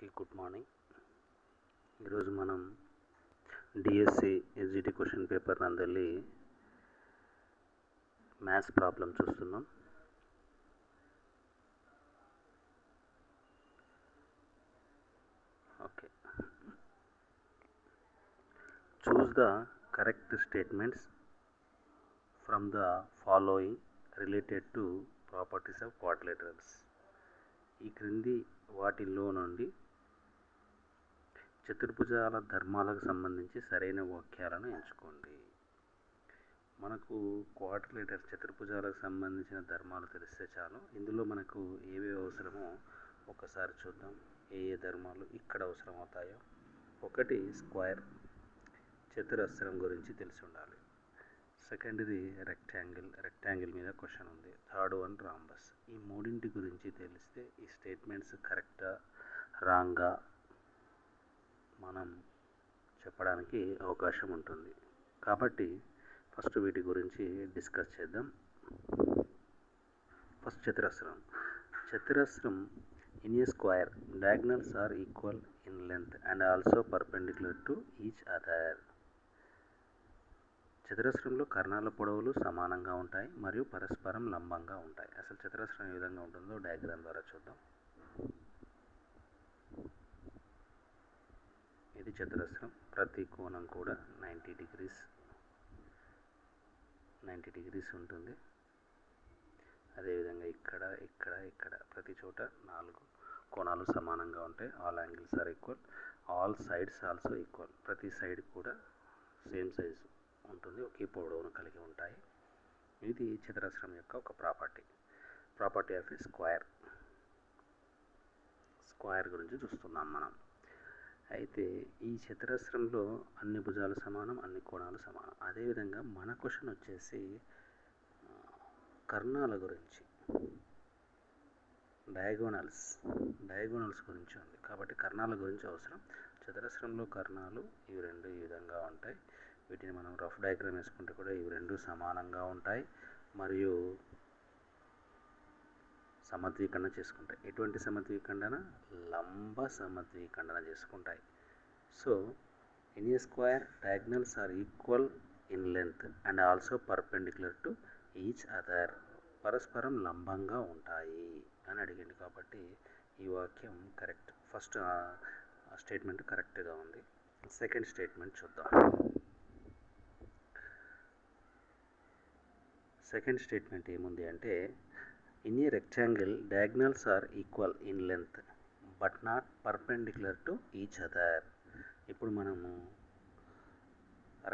అందరికీ good morning ఈరోజు మనం డిఎస్సి ఎస్జిటి క్వశ్చన్ పేపర్ అందరి మ్యాథ్స్ ప్రాబ్లం చూస్తున్నాం. Okay choose the correct statements from the following related to properties of quadrilaterals ఈ క్రింది వాటిల్లో నుండి చతుర్భుజాల ధర్మాలకు సంబంధించి సరైన వాక్యాలను ఎంచుకోండి. మనకు క్వాడ్రిలేటర్ చతుర్భుజాలకు సంబంధించిన ధర్మాలు తెలిస్తే చాలు. ఇందులో మనకు ఏవి అవసరమో ఒకసారి చూద్దాం. ఏ ఏ ధర్మాలు ఇక్కడ అవసరం అవుతాయో ఒకటి స్క్వేర్ చతురస్రం గురించి తెలిసి ఉండాలి. సెకండ్ది రెక్టాంగిల్ రెక్టాంగిల్ మీద క్వశ్చన్ ఉంది. Third one rhombus. ఈ మూడింటి గురించి తెలిస్తే ఈ స్టేట్మెంట్స్ కరెక్టా రాంగా మనం చెప్పడానికి అవకాశం ఉంటుంది. కాబట్టి ఫస్ట్ వీటి గురించి డిస్కస్ చేద్దాం. ఫస్ట్ చతురస్రం. చతురస్రం in a square diagonals are equal in length and also perpendicular to each other చతురస్రంలో కర్ణాల పొడవులు సమానంగా ఉంటాయి మరియు పరస్పరం లంబంగా ఉంటాయి. అసలు చతురస్రం ఏ విధంగా ఉంటుందో డయాగ్రామ్ ద్వారా చూద్దాం. ఇది చతురస్రం ప్రతి కోణం కూడా నైంటీ డిగ్రీస్ నైంటీ డిగ్రీస్ ఉంటుంది. అదేవిధంగా ఇక్కడ ఇక్కడ ఇక్కడ ప్రతి చోట నాలుగు కోణాలు సమానంగా ఉంటాయి. All angles are equal all sides also equal ప్రతి సైడ్ కూడా సేమ్ సైజు ఉంటుంది. ఒకే పొడవును కలిగి ఉంటాయి. ఇది చతురస్రం యొక్క ఒక property. Property of a square square గురించి చూస్తున్నాం మనం. అయితే ఈ చతురస్రంలో అన్ని భుజాలు సమానం అన్ని కోణాలు సమానం. అదేవిధంగా మన క్వశ్చన్ వచ్చేసి కర్ణాల గురించి. డయాగోనల్స్. డయాగోనల్స్ గురించి ఉంది. కాబట్టి కర్ణాల గురించి అవసరం. చతురస్రంలో కర్ణాలు ఇవి రెండు ఈ విధంగా ఉంటాయి. వీటిని మనం రఫ్ డయాగ్రామ్ వేసుకుంటే కూడా ఇవి రెండు సమానంగా ఉంటాయి. మరియు సమద్వీకరణ చేసుకుంటాయి. ఎటువంటి సమద్వీకరణ లంబ సమద్వీకరణ చేసుకుంటాయి. So in square diagonals are equal in length and also perpendicular to each other పరస్పరం లంబంగా ఉంటాయి అని అడిగింది కాబట్టి ఈ వాక్యం కరెక్ట్ ఫస్ట్ స్టేట్మెంట్ కరెక్ట్గా ఉంది. సెకండ్ స్టేట్మెంట్ చూద్దాం. సెకండ్ స్టేట్మెంట్ ఏముంది అంటే in a rectangle diagonals are equal in length but not perpendicular to each other ఇప్పుడు మనము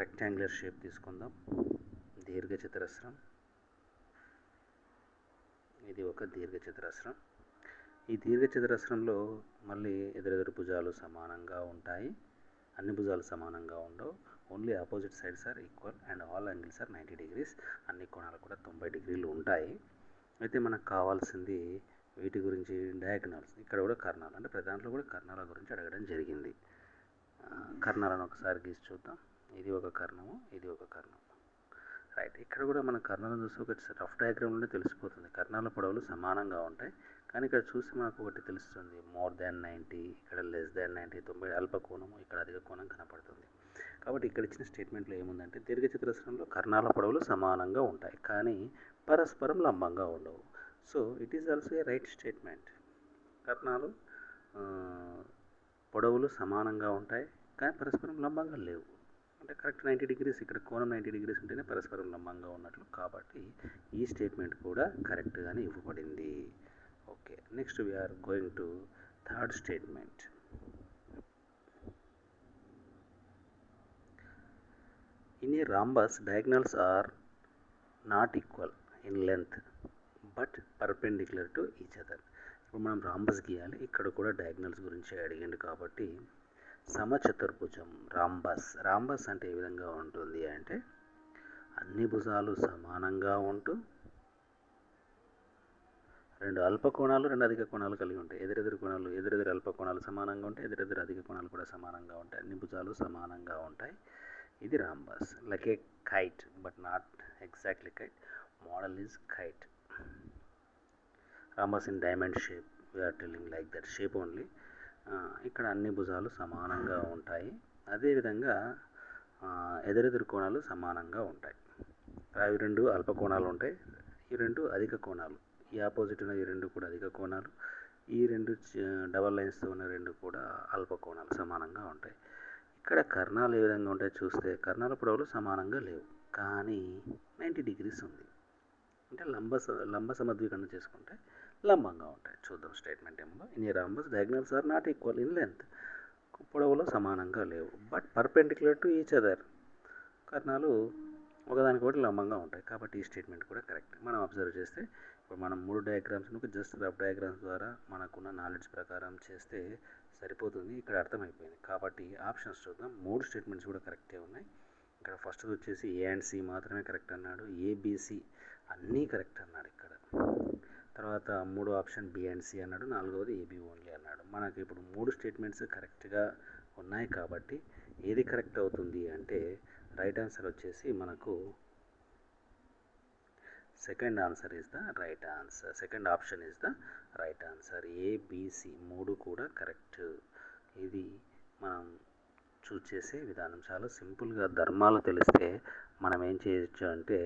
రెక్టాంగులర్ షేప్ తీసుకుందాం. దీర్ఘ చతురస్రం ఇది ఒక దీర్ఘ చతురస్రం ఈ దీర్ఘ చతురస్రంలో మళ్ళీ ఎదురెదురు భుజాలు సమానంగా ఉంటాయి. అన్ని భుజాలు సమానంగా ఉండవు. Only opposite sides are equal and all angles are ninety degrees అన్ని కోణాలు కూడా తొంభై డిగ్రీలు ఉంటాయి. అయితే మనకు కావాల్సింది వీటి గురించి డయాగ్నల్స్. ఇక్కడ కూడా కర్ణాలు అంటే ప్రధానంలో కూడా కర్ణాల గురించి అడగడం జరిగింది. కర్ణాలను ఒకసారి గీసి చూద్దాం. ఇది ఒక కర్ణము ఇది ఒక కర్ణం. రైట్ ఇక్కడ కూడా మన కర్ణాలను చూసి ఒక రఫ్ డయాగ్రామ్ నుండి తెలిసిపోతుంది. కర్ణాల పొడవులు సమానంగా ఉంటాయి. కానీ ఇక్కడ చూసి మనకు ఒకటి తెలుస్తుంది. మోర్ దాన్ నైంటీ ఇక్కడ లెస్ దాన్ నైంటీ తొంభై అల్ప కోణము ఇక్కడ అధిక కోణం కనపడుతుంది. కాబట్టి ఇక్కడ ఇచ్చిన స్టేట్మెంట్లో ఏముందంటే దీర్ఘచతురస్రంలో కర్ణాల పొడవులు సమానంగా ఉంటాయి. కానీ పరస్పరం లంబంగా ఉండవు. So it is also a right statement కట్నాలు పొడవులు సమానంగా ఉంటాయి కానీ పరస్పరం లంబంగా లేవు. అంటే కరెక్ట్ నైంటీ డిగ్రీస్ ఇక్కడ కోణం నైంటీ డిగ్రీస్ ఉంటేనే పరస్పరం లంబంగా ఉన్నట్లు. కాబట్టి ఈ స్టేట్మెంట్ కూడా కరెక్ట్గానే ఇవ్వబడింది. Okay next we are going to third statement in a rhombus diagonals are not equal in length but perpendicular to each other ఇప్పుడు మనం రాంబస్ గీయాలి. ఇక్కడ కూడా డయాగ్నల్స్ గురించి అడిగిండు కాబట్టి సమచతుర్భుజం రాంబస్ రాంబస్ అంటే ఏ విధంగా ఉంటుంది అంటే అన్ని భుజాలు సమానంగా ఉంటూ రెండు అల్ప కోణాలు రెండు అధిక కోణాలు కలిగి ఉంటాయి. ఎదురెదురు కోణాలు ఎదురెదురు అల్ప కోణాలు సమానంగా ఉంటాయి. ఎదురెదురు అధిక కోణాలు కూడా సమానంగా ఉంటాయి. అన్ని భుజాలు సమానంగా ఉంటాయి. ఇది rhombus like a kite but not exactly kite model is kite rhombus in diamond shape we are telling like that shape only. Uh, ఇక్కడ అన్ని భుజాలు సమానంగా ఉంటాయి. అదేవిధంగా ఎదురెదురు కోణాలు సమానంగా ఉంటాయి. అవి రెండు అల్ప కోణాలు ఉంటాయి. ఈ రెండు అధిక కోణాలు. ఈ ఆపోజిట్ ఉన్న ఈ రెండు కూడా అధిక కోణాలు. ఈ రెండు డబల్ లైన్స్తో ఉన్న రెండు కూడా అల్ప కోణాలు సమానంగా ఉంటాయి. ఇక్కడ కర్ణాలు ఏ విధంగా ఉంటాయి చూస్తే కర్ణాల పొడవులు సమానంగా లేవు. కానీ నైంటీ డిగ్రీస్ ఉంది. అంటే లంబ స- లంబ సమద్వీకరణ చేసుకుంటే లంబంగా ఉంటాయి. చూద్దాం స్టేట్మెంట్ ఏమో in rhombus diagonals are not equal in length పొడవులో సమానంగా లేవు. But perpendicular to each other కర్ణాలు ఒకదానికొకటి లంబంగా ఉంటాయి. కాబట్టి ఈ స్టేట్మెంట్ కూడా కరెక్ట్ మనం అబ్జర్వ్ చేస్తే ఇప్పుడు మనం మూడు డయాగ్రామ్స్ జస్ట్ రఫ్ డయాగ్రామ్స్ ద్వారా మనకున్న నాలెడ్జ్ ప్రకారం చేస్తే సరిపోతుంది. ఇక్కడ అర్థమైపోయింది. కాబట్టి ఆప్షన్స్ చూద్దాం. మూడు స్టేట్మెంట్స్ కూడా కరెక్టే ఉన్నాయి. ఇక్కడ ఫస్ట్ వచ్చేసి ఏ అండ్ సి మాత్రమే కరెక్ట్ అన్నాడు. ఏబిసి అన్నీ కరెక్ట్ అన్నాడు ఇక్కడ. తర్వాత మూడో ఆప్షన్ బి అండ్ సి అన్నాడు నాలుగవది ఏబి ఓన్లీ అన్నాడు. మనకి ఇప్పుడు మూడు స్టేట్మెంట్స్ కరెక్ట్గా ఉన్నాయి కాబట్టి ఏది కరెక్ట్ అవుతుంది అంటే రైట్ ఆన్సర్ వచ్చేసి మనకు second answer is the right answer. Second option is the right answer. ABC మూడు కూడా కరెక్ట్. ఇది మనం చూస్ చేసే విధానం. చాలా సింపుల్గా ధర్మాలు తెలిస్తే మనం ఏం చేయొచ్చు అంటే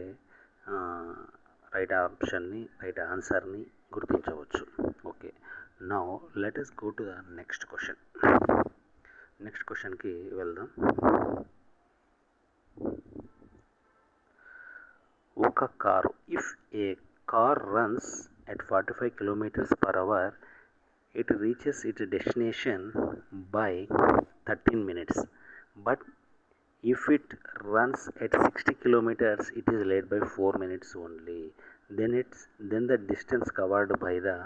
రైట్ ఆప్షన్ని రైట్ ఆన్సర్ని గుర్తించవచ్చు. Okay. Now let us go to the next question next క్వశ్చన్కి వెళ్దాం. ఒక car if a car runs at 45 kilometers per hour it reaches its destination by 13 minutes. But if it runs at 60 kilometers it is late by 4 minutes only. Then it's then the distance covered by the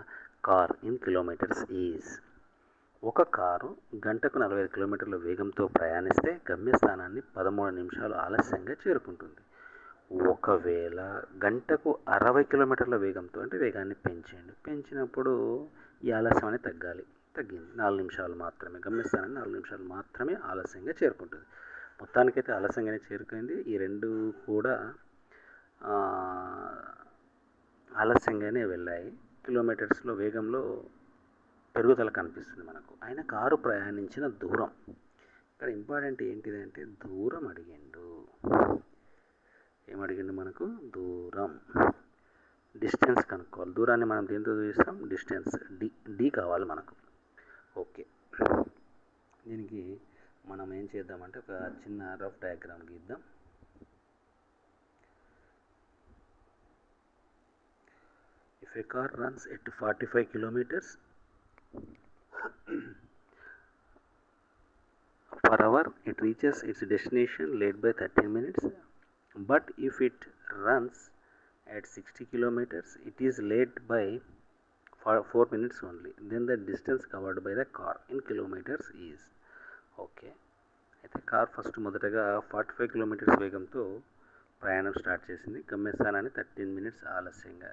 car in kilometers is. ఒక car గంటకు నలభై ఐదు కిలోమీటర్ల వేగంతో ప్రయాణిస్తే గమ్యస్థానాన్ని పదమూడు నిమిషాలు ఆలస్యంగా చేరుకుంటుంది. ఒకవేళ గంటకు అరవై కిలోమీటర్ల వేగంతో అంటే వేగాన్ని పెంచండి. పెంచినప్పుడు ఈ ఆలస్యం అనేది తగ్గాలి. తగ్గింది. నాలుగు నిమిషాలు మాత్రమే గమ్యస్థానాన్ని నాలుగు నిమిషాలు మాత్రమే ఆలస్యంగా చేరుకుంటుంది. మొత్తానికైతే ఆలస్యంగానే చేరుకుంది. ఈ రెండు కూడా ఆలస్యంగానే వెళ్ళాయి. కిలోమీటర్స్లో వేగంలో పెరుగుదల కనిపిస్తుంది మనకు. ఆయన కారు ప్రయాణించిన దూరం. ఇక్కడ ఇంపార్టెంట్ ఏంటిదంటే దూరం అడిగిండు. ఏమడిగిండు మనకు? దూరం. డిస్టెన్స్ కనుక్కోవాలి. దూరాన్ని మనం దేంతో చూపిస్తాం? డిస్టెన్స్ డి డి కావాలి మనకు. ఓకే. దీనికి మనం ఏం చేద్దామంటే ఒక చిన్న రఫ్ డయాగ్రామ్ గీద్దాం if a car runs at forty five kilometers per hour it reaches its destination late by 13 minutes but if it runs at 60 kilometers it is late by 4 minutes only then the distance covered by the car in kilometers is okay. అయితే car first మొదటగా forty five kilometers వేగంతో ప్రయాణం start చేసింది. గమ్యస్థానాన్ని thirteen minutes ఆలస్యంగా.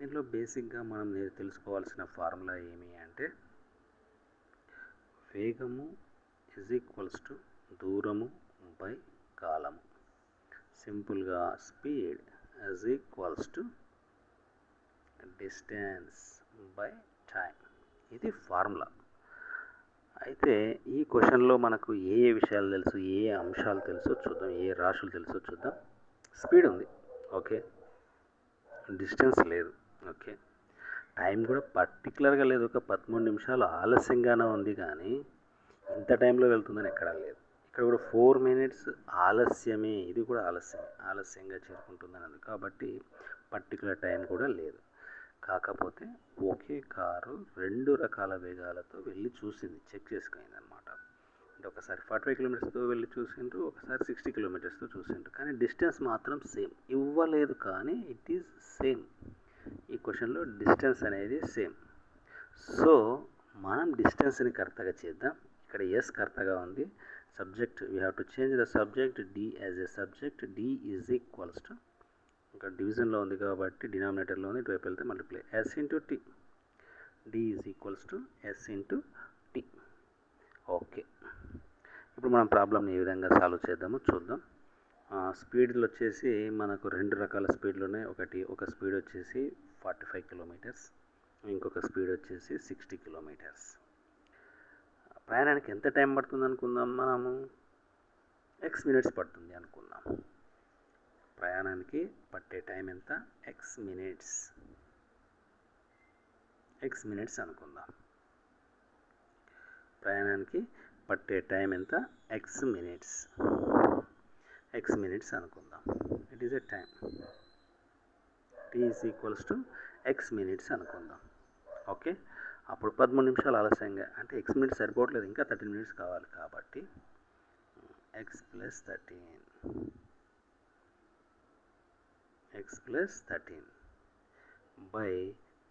దీంట్లో బేసిక్గా మనం తెలుసుకోవాల్సిన ఫార్ములా ఏమి అంటే వేగము ఇజ్ ఈక్వల్స్ టు దూరము బై కాలము. సింపుల్గా speed is equals to distance by time ఇది ఫార్ములా. అయితే ఈ క్వశ్చన్లో మనకు ఏ ఏ విషయాలు తెలుసు ఏ ఏ అంశాలు తెలుసో చూద్దాం ఏ రాశులు తెలుసో చూద్దాం. స్పీడ్ ఉంది ఓకే? డిస్టెన్స్ లేదు ఓకే? టైం కూడా పర్టికులర్గా లేదు ఒక పదమూడు నిమిషాలు ఆలస్యంగానే ఉంది కానీ ఇంత టైంలో వెళ్తుందని ఎక్కడా లేదు. ఇక్కడ కూడా ఫోర్ మినిట్స్ ఆలస్యమే ఇది కూడా ఆలస్యమే ఆలస్యంగా చేరుకుంటుందని ఉంది కాబట్టి పర్టికులర్ టైం కూడా లేదు. కాకపోతే ఒకే కారు రెండు రకాల వేగాలతో వెళ్ళి చూసింది. చెక్ చేసుకుంది అనమాట అంటే ఒకసారి ఫార్టీ ఫైవ్ కిలోమీటర్స్తో వెళ్ళి చూసిండ్రు ఒకసారి సిక్స్టీ కిలోమీటర్స్తో చూసిండ్రు. కానీ డిస్టెన్స్ మాత్రం సేమ్. ఇవ్వలేదు కానీ ఇట్ ఈజ్ సేమ్ ఈ క్వశ్చన్లో డిస్టెన్స్ అనేది సేమ్. సో మనం డిస్టెన్స్ని కర్తగా చేద్దాం. ఇక్కడ ఎస్ కర్తగా ఉంది. Subject we have to change the subject D as a subject D is equals to ఇంకా డివిజన్లో ఉంది కాబట్టి డినామినేటర్లో ఉంది. ఇటువైపు వెళ్తే multiply S into T D is equals to S into T okay ఇప్పుడు మనం ప్రాబ్లమ్ని ఏ విధంగా సాల్వ్ చేద్దామో చూద్దాం. స్పీడ్లు వచ్చేసి మనకు రెండు రకాల స్పీడ్లు ఉన్నాయి. ఒకటి ఒక స్పీడ్ వచ్చేసి ఫార్టీ ఫైవ్ కిలోమీటర్స్. ఇంకొక స్పీడ్ వచ్చేసి సిక్స్టీ కిలోమీటర్స్. ప్రయాణానికి ఎంత టైం పడుతుంది అనుకుందాం మనము? ఎక్స్ మినిట్స్ పడుతుంది అనుకుందాం. ప్రయాణానికి పట్టే టైం ఎంత? ఎక్స్ మినిట్స్ ఎక్స్ మినిట్స్ అనుకుందాం. ప్రయాణానికి పట్టే టైం ఎంత? ఎక్స్ మినిట్స్ ఎక్స్ మినిట్స్ అనుకుందాం. It is a time T is equals to X minutes అనుకుందాం. ఓకే అప్పుడు పదమూడు నిమిషాలు ఆలస్యంగా. అంటే ఎక్స్ మినిట్స్ సరిపోవట్లేదు. ఇంకా థర్టీన్ మినిట్స్ కావాలి కాబట్టి. X plus thirteen X plus thirteen by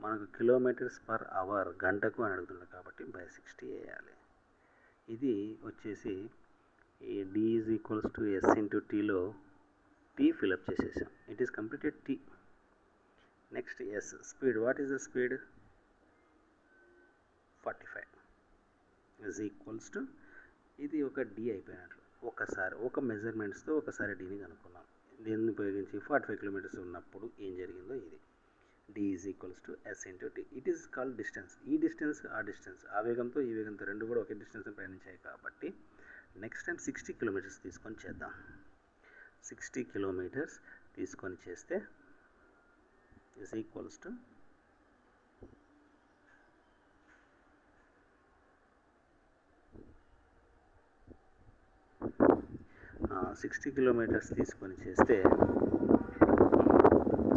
మనకు కిలోమీటర్స్ పర్ అవర్ గంటకు అని అడుగుతుంది కాబట్టి బై సిక్స్టీ వేయాలి. ఇది వచ్చేసి ఈ D is equals to S into టీలో టీ ఫిలప్ చేసేసాం. It is completed T next S speed what is the speed forty five is equals to ఇది ఒక డి అయిపోయినట్లు. ఒకసారి ఒక మెజర్మెంట్స్తో ఒకసారి డీని కనుక్కున్నాం దీన్ని ఉపయోగించి ఫార్టీ ఫైవ్ కిలోమీటర్స్ ఉన్నప్పుడు ఏం జరిగిందో ఇది. D is equals to S into T it is called distance ఈ డిస్టెన్స్ ఆ డిస్టెన్స్ ఆ వేగంతో ఈ వేగంతో రెండు కూడా ఒకే డిస్టెన్స్ ప్రయాణించాయి కాబట్టి నెక్స్ట్ టైం సిక్స్టీ కిలోమీటర్స్ తీసుకొని చేద్దాం. సిక్స్టీ కిలోమీటర్స్ తీసుకొని చేస్తే is equals to sixty kilometers తీసుకొని చేస్తే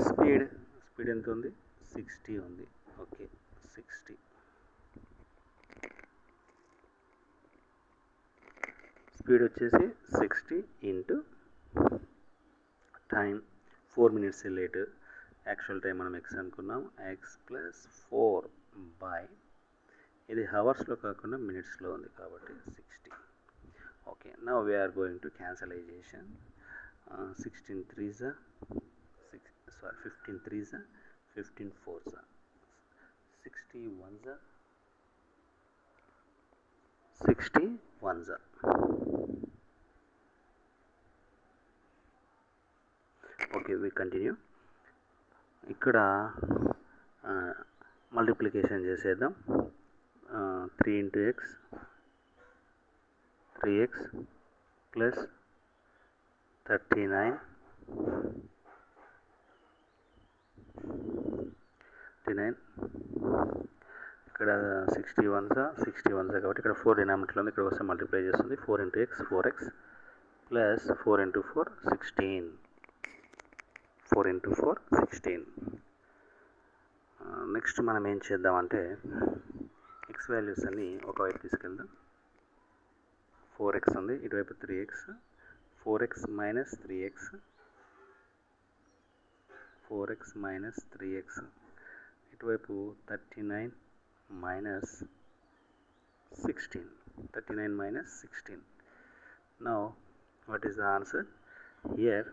స్పీడ్ స్పీడ్ ఎంత ఉంది? సిక్స్టీ ఉంది. Okay sixty. స్పీడ్ వచ్చేసి sixty into time four minutes late. Actual time మనం ఎక్స్ అనుకున్నాం. ఎక్స్ ప్లస్ ఫోర్ బై ఇది హవర్స్లో కాకుండా మినిట్స్లో ఉంది కాబట్టి sixty. ఓకే నా we are going to క్యాన్సలైజేషన్ sixteen threes are six sorry fifteen threes are fifteen fours are sixty ones are sixty ones are okay we continue ఇక్కడ మల్టిప్లికేషన్ చేసేద్దాం three into X three X plus thirty nine thirty nine ఇక్కడ sixty వన్సా sixty వన్సా కాబట్టి ఇక్కడ four డినామినేట్లో ఉంది. ఇక్కడ వస్తే మల్టిప్లై చేస్తుంది. Four into X four X plus four into four sixteen four into four sixteen next మనం ఏం చేద్దామంటే ఎక్స్ వాల్యూస్ అన్ని ఒకవైపు తీసుకెళ్దాం. ఫోర్ ఎక్స్ ఉంది. ఇటువైపు three X four X minus three X four X minus three X. ఇటువైపు thirty nine minus sixteen. Thirty nine minus sixteen. Now what is the answer here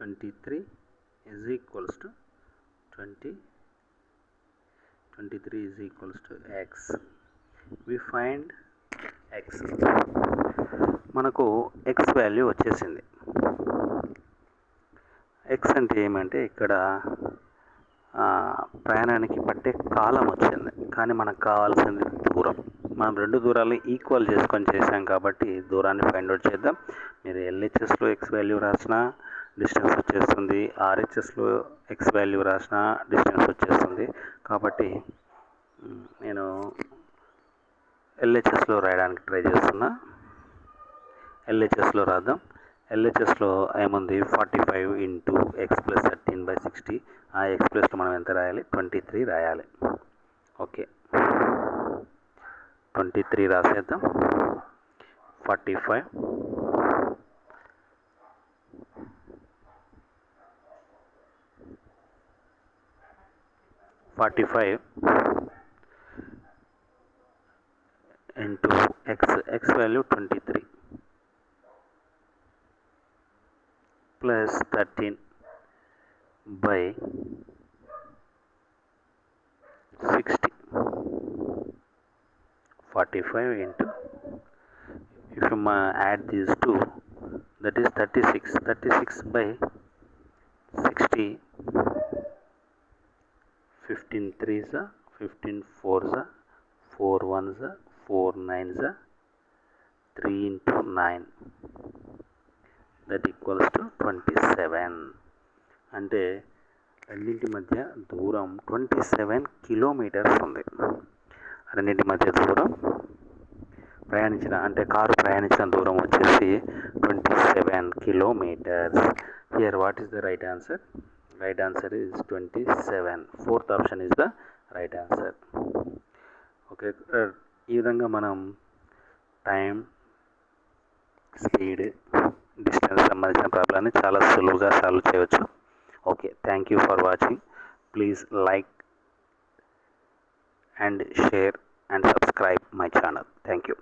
23 is equals to 20 23 is equals to x. We find X మనకు X value వచ్చేసింది. X అంటే ఏమంటే ఇక్కడ ప్రయాణానికి పట్టే కాలం వచ్చింది. కానీ మనకు కావాల్సింది దూరం. మనం రెండు దూరాలు ఈక్వల్ చేసుకొని చేసాం కాబట్టి దూరాన్ని ఫైండ్ అవుట్ చేద్దాం. మీరు ఎల్హెచ్ఎస్లో ఎక్స్ వాల్యూ రాసిన డిస్టెన్స్ వచ్చేస్తుంది. ఆర్హెచ్ఎస్లో ఎక్స్ వాల్యూ రాసిన డిస్టెన్స్ వచ్చేస్తుంది. కాబట్టి నేను ఎల్హెచ్ఎస్లో రాయడానికి ట్రై చేస్తున్నా. ఎల్హెచ్ఎస్లో రాద్దాం. ఎల్హెచ్ఎస్లో ఏముంది? Forty five into X plus thirteen by sixty. ఆ ఎక్స్ ప్లస్లో మనం ఎంత రాయాలి? ట్వంటీ త్రీ రాయాలి. Okay. Twenty three రాసేద్దాం. Forty five. Forty five. value 23 plus 13 by 60 45 into if you add these two that is 36 36 by 60 15 a 15 4s 4 1s 4 9s four nine జా three into nine that equals to twenty seven అంటే రెండింటి మధ్య దూరం twenty seven kilometres ఉంది. రెండింటి మధ్య దూరం ప్రయాణించిన అంటే కారు ప్రయాణించిన దూరం వచ్చేసి twenty seven kilometers here what is the right answer right answer is twenty seven fourth option is the right answer okay ఈ విధంగా మనం టైం స్పీడ్ డిస్టెన్స్ సంబంధించిన ప్రాబ్లమ్ని చాలా సులువుగా సాల్వ్ చేయవచ్చు okay thank you for watching. Please like and share and subscribe my channel. Thank you.